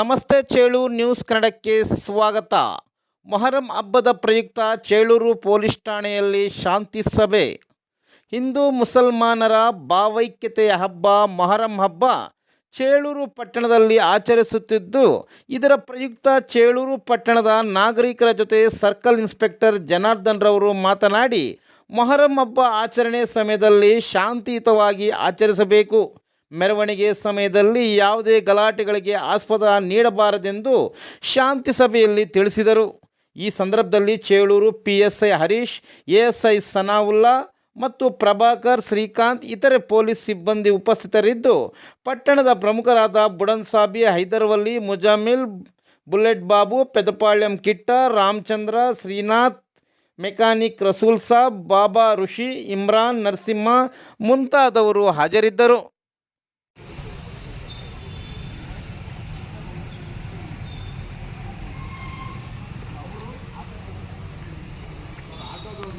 ನಮಸ್ತೆ ಚೇಳು ನ್ಯೂಸ್ ಕನ್ನಡಕ್ಕೆ ಸ್ವಾಗತ. ಮೊಹರಂ ಹಬ್ಬದ ಪ್ರಯುಕ್ತ ಚೇಳೂರು ಪೊಲೀಸ್ ಠಾಣೆಯಲ್ಲಿ ಶಾಂತಿ ಸಭೆ. ಹಿಂದೂ ಮುಸಲ್ಮಾನರ ಭಾವೈಕ್ಯತೆಯ ಹಬ್ಬ, ಮೊಹರಂ ಹಬ್ಬ ಚೇಳೂರು ಪಟ್ಟಣದಲ್ಲಿ ಆಚರಿಸುತ್ತಿದ್ದು, ಇದರ ಪ್ರಯುಕ್ತ ಚೇಳೂರು ಪಟ್ಟಣದ ನಾಗರಿಕರ ಜೊತೆ ಸರ್ಕಲ್ ಇನ್ಸ್ಪೆಕ್ಟರ್ ಜನಾರ್ದನ್ ರವರು ಮಾತನಾಡಿ, ಮೊಹರಂ ಹಬ್ಬ ಆಚರಣೆ ಸಮಯದಲ್ಲಿ ಶಾಂತಿಯುತವಾಗಿ ಆಚರಿಸಬೇಕು. ಮೆರವಣಿಗೆ ಸಮಯದಲ್ಲಿ ಯಾವುದೇ ಗಲಾಟೆಗಳಿಗೆ ಆಸ್ಪದ ನೀಡಬಾರದೆಂದು ಶಾಂತಿ ಸಭೆಯಲ್ಲಿ ತಿಳಿಸಿದರು. ಈ ಸಂದರ್ಭದಲ್ಲಿ Chelur P S I Harish S I Sanaulla ಮತ್ತು ಪ್ರಭಾಕರ್ ಶ್ರೀಕಾಂತ್ ಇತರೆ ಪೊಲೀಸ್ ಸಿಬ್ಬಂದಿ ಉಪಸ್ಥಿತರಿದ್ದು, ಪಟ್ಟಣದ ಪ್ರಮುಖರಾದ ಬುಡನ್ಸಾಬಿ ಹೈದರ್ವಲ್ಲಿ, ಮುಜಾಮಿಲ್, ಬುಲೆಟ್ ಬಾಬು, ಪೆದಪಾಳ್ಯಂ ಕಿಟ್ಟ, ರಾಮಚಂದ್ರ, ಶ್ರೀನಾಥ್, ಮೆಕ್ಯಾನಿಕ್ ರಸೂಲ್ ಸಾಬ್, ಬಾಬಾ ಋಷಿ, ಇಮ್ರಾನ್ ನರಸಿಂಹ ಮುಂತಾದವರು ಹಾಜರಿದ್ದರು.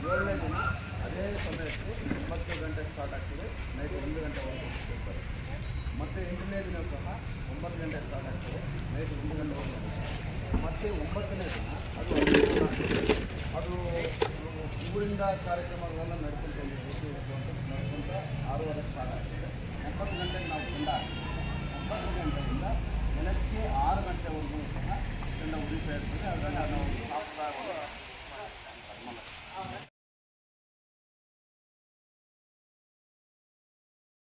ಏಳನೇ ದಿನ ಅದೇ ಸಮಯಕ್ಕೆ ಒಂಬತ್ತು ಗಂಟೆ ಸ್ಟಾರ್ಟ್ ಆಗ್ತದೆ ನೈಟ್ ಒಂದು ಗಂಟೆವರೆಗೂ ಹೋಗ್ತಾರೆ ಮತ್ತು ಎಂಟನೇ ದಿನ ಸಹ ಒಂಬತ್ತು ಗಂಟೆ ಸ್ಟಾರ್ಟ್ ಆಗ್ತದೆ. ನೈಟ್ ಒಂದು ಗಂಟೆ ಹೋಗ್ತಾರೆ ಮತ್ತು ಒಂಬತ್ತನೇ ದಿನ ಅದು. ಅದು ಊರಿಂದ ಕಾರ್ಯಕ್ರಮಗಳೆಲ್ಲ ನಡ್ಕೊಂತ ನಡೆಸುವಂಥ ಆರೂವರೆ ಸ್ಟಾರ್ಟ್ ಆಗಿದೆ ಒಂಬತ್ತು ಗಂಟೆಗೆ